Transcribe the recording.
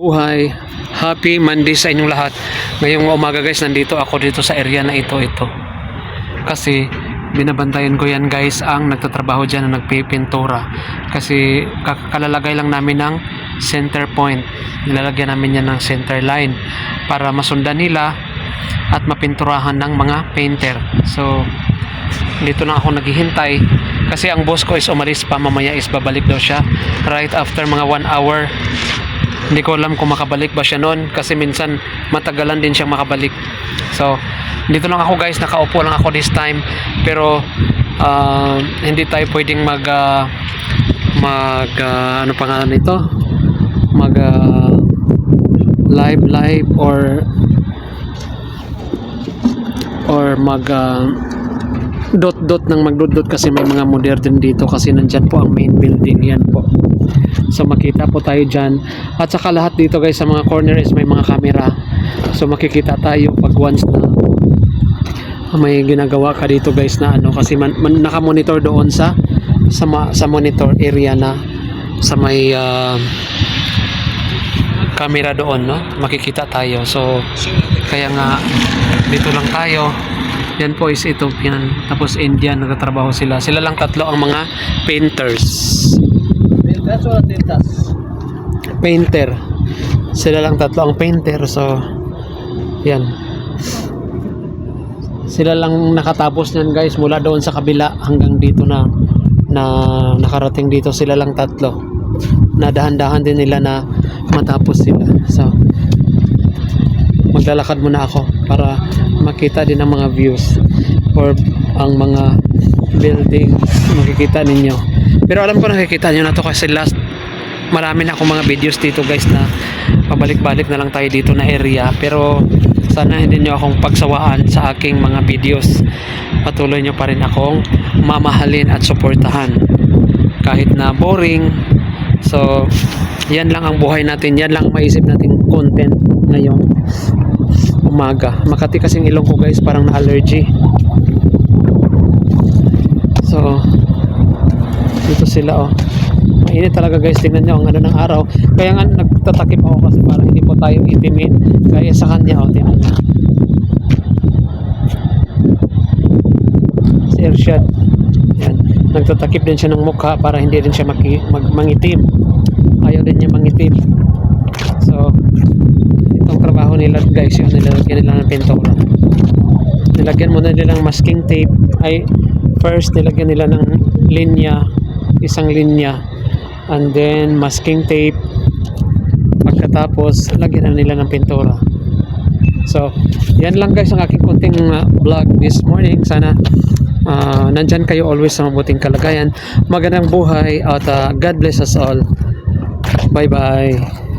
Buhay. Happy Monday sa inyong lahat. Ngayong umaga guys, nandito ako dito sa area na ito ito. Kasi binabantayan ko yan guys ang nagtatrabaho dyan na nagpipintura. Kasi kakalalagay lang namin ng center point. Nilalagyan namin yan ng center line para masundan nila at mapinturahan ng mga painter. So, dito lang ako naghihintay kasi ang boss ko is umalis pa mamaya is babalik daw siya right after mga 1 hour hindi ko alam kung makabalik ba siya noon kasi minsan matagalan din siyang makabalik. So dito lang ako guys. Nakaupo lang ako this time. Pero ah, hindi tayo pwedeng mag ah, mag ah, ano pangalan nito? Mag ah, live live or or mag ah, dot dot ng magdot dot kasi may mga modern dito kasi nandyan po ang main building yan po. So makita po tayo dyan. At saka lahat dito guys sa mga corner is may mga camera. So makikita tayo pag once na may ginagawa ka dito guys na ano kasi man, man naka-monitor doon sa sa, ma- sa monitor area na sa may ah, camera doon no? Makikita tayo. So kaya nga dito lang tayo yan po is Ethiopian tapos Indian nagtatrabaho sila. Sila lang tatlo ang mga painters. Tintas o tintas? painter. Sila lang tatlo ang painter so yan. Sila lang nakatapos niyan guys mula doon sa kabila hanggang dito na na nakarating dito sila lang tatlo. Na dahan-dahan din nila na matapos sila. So maglalakad muna ako para makita din ang mga views or ang mga building makikita ninyo. Pero alam ko nakikita nyo na to kasi last marami na akong mga videos dito guys na pabalik-balik na lang tayo dito na area. Pero sana hindi nyo akong pagsawaan sa aking mga videos. Patuloy nyo pa rin akong mamahalin at suportahan. Kahit na boring. So yan lang ang buhay natin. Yan lang ang maisip natin content ngayong umaga. Makati kasing ilong ko guys parang na allergy so dito sila oh. Mainit talaga guys. Tingnan nyo ang ano ng araw. Kaya nga nagtatakip ako kasi para hindi po tayo itimin. Kaya sa kanya oh tingnan nyo. Si Irshad yan nagtatakip din siya ng mukha para hindi din siya mag, mangitim ayaw din niya mangitim. So trabaho nila guys yung nilalagyan nila ng pintura. Nilagyan muna nila ng masking tape. Ay first nilagyan nila ng linya isang linya. And then masking tape. Pagkatapos lagyan nila ng pintura. So yan lang guys ang aking konting uh, vlog this morning. Sana uh, nandyan kayo always sa mabuting kalagayan. Magandang buhay at uh, God bless us all. Bye bye